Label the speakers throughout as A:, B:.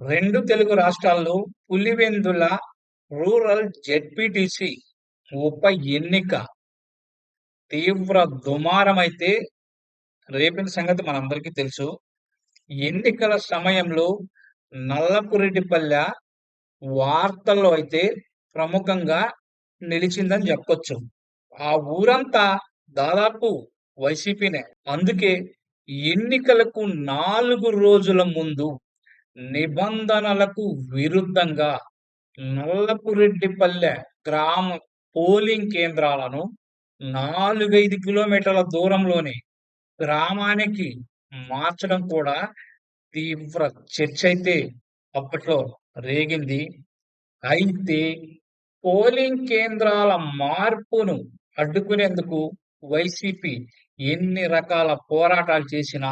A: రెండు తెలుగు రాష్ట్రాల్లో Pulivendula rural ZPTC ఉప ఎన్నిక. తీవ్ర దుమారమైతే రేపిన సంగతి మనందరికీ తెలుసు. ఎన్నికల సమయంలో నల్లపురెడ్డిపల్లె వార్తల్లో అయితే ప్రముఖంగా నిలిచిందని చెప్పొచ్చు. ఆ ఊరంతా దాదాపు వైసీపీనే. అందుకే ఎన్నికలకు నాలుగు రోజుల ముందు నిబంధనలకు విరుద్ధంగా నల్లపురెడ్డిపల్లె గ్రామ పోలింగ్ కేంద్రాలను నాలుగైదు కిలోమీటర్ల దూరంలోని గ్రామానికి మార్చడం కూడా తీవ్ర చర్చ అయితే అప్పట్లో రేగింది. అయితే పోలింగ్ కేంద్రాల మార్పును అడ్డుకునేందుకు వైసీపీ ఎన్ని రకాల పోరాటాలు చేసినా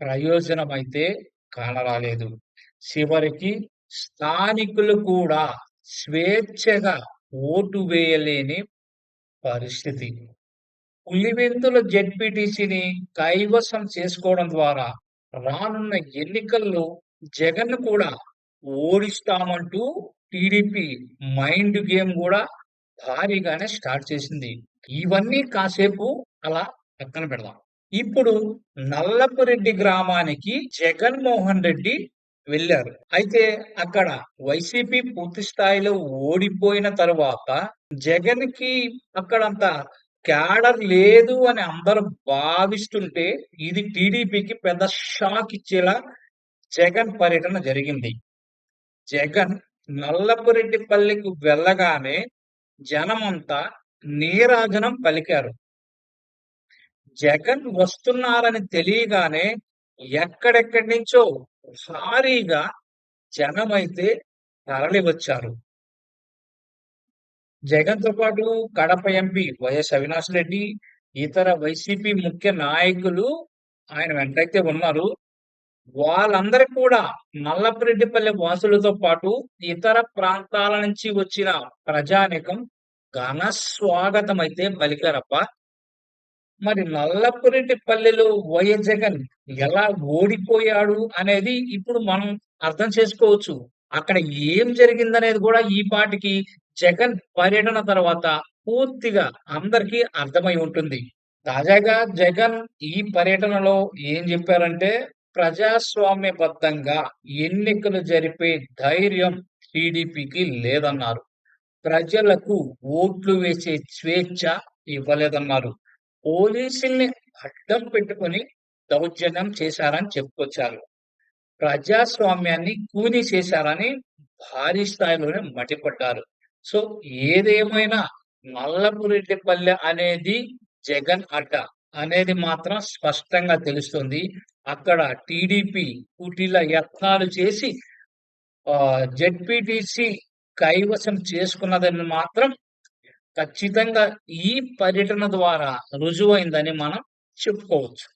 A: ప్రయోజనం అయితే కానరాలేదు. చివరికి స్థానికులు కూడా స్వేచ్ఛగా ఓటు వేయలేని పరిస్థితి. పులివెందుల జెడ్పీటీసీని కైవసం చేసుకోవడం ద్వారా రానున్న ఎన్నికల్లో జగన్ కూడా ఓడిస్తామంటూ టీడీపీ మైండ్ గేమ్ కూడా భారీగానే స్టార్ట్ చేసింది. ఇవన్నీ కాసేపు అలా పక్కన పెడదాం. ఇప్పుడు నల్లపురెడ్డి గ్రామానికి జగన్మోహన్ రెడ్డి వెళ్ళారు. అయితే అక్కడ వైసీపీ పూర్తి స్థాయిలో ఓడిపోయిన తరువాత జగన్కి అక్కడంత క్యాడర్ లేదు అని అందరూ భావిస్తుంటే ఇది టీడీపీకి పెద్ద షాక్ ఇచ్చేలా జగన్ పర్యటన జరిగింది. జగన్ నల్లపురెడ్డిపల్లికి వెళ్ళగానే జనమంతా నీరాజనం పలికారు. జగన్ వస్తున్నారని తెలియగానే ఎక్కడెక్కడి నుంచో భారీగా జనమైతే తరలి వచ్చారు జగన్తో పాటు Kadapa MP Y S Avinash Reddy ఇతర వైసీపీ ముఖ్య నాయకులు ఆయన వెంటైతే ఉన్నారు. వాళ్ళందరూ కూడా నల్లపరెడ్డిపల్లి వాసులతో పాటు ఇతర ప్రాంతాల నుంచి వచ్చిన ప్రజానికం ఘన స్వాగతం అయితే పలికారప్ప మరి నల్లపురెడ్డిపల్లిలో వైఎస్ జగన్ ఎలా ఓడిపోయాడు అనేది ఇప్పుడు మనం అర్థం చేసుకోవచ్చు. అక్కడ ఏం జరిగిందనేది కూడా ఈ పాటికి జగన్ పర్యటన తర్వాత పూర్తిగా అందరికీ అర్థమై ఉంటుంది. తాజాగా జగన్ ఈ పర్యటనలో ఏం చెప్పారంటే ప్రజాస్వామ్యబద్ధంగా ఎన్నికలు జరిపే ధైర్యం టీడీపీకి లేదన్నారు. ప్రజలకు ఓట్లు వేసే స్వేచ్ఛ ఇవ్వలేదన్నారు. పోలీసుల్ని అడ్డం పెట్టుకొని దౌర్జన్యం చేశారని చెప్పుకొచ్చారు. ప్రజాస్వామ్యాన్ని కూలీ చేశారని భారీ స్థాయిలోనే మటిపడ్డారు సో ఏదేమైనా మల్లపురెడ్డిపల్లె అనేది జగన్ అడ్డ అనేది మాత్రం స్పష్టంగా తెలుస్తుంది. అక్కడ టీడీపీ కుటిల యత్నాలు చేసి ఆ జెడ్పీటీసీ కైవసం చేసుకున్నదని మాత్రం ఖచ్చితంగా ఈ పర్యటన ద్వారా రుజువైందని మనం చెప్పుకోవచ్చు.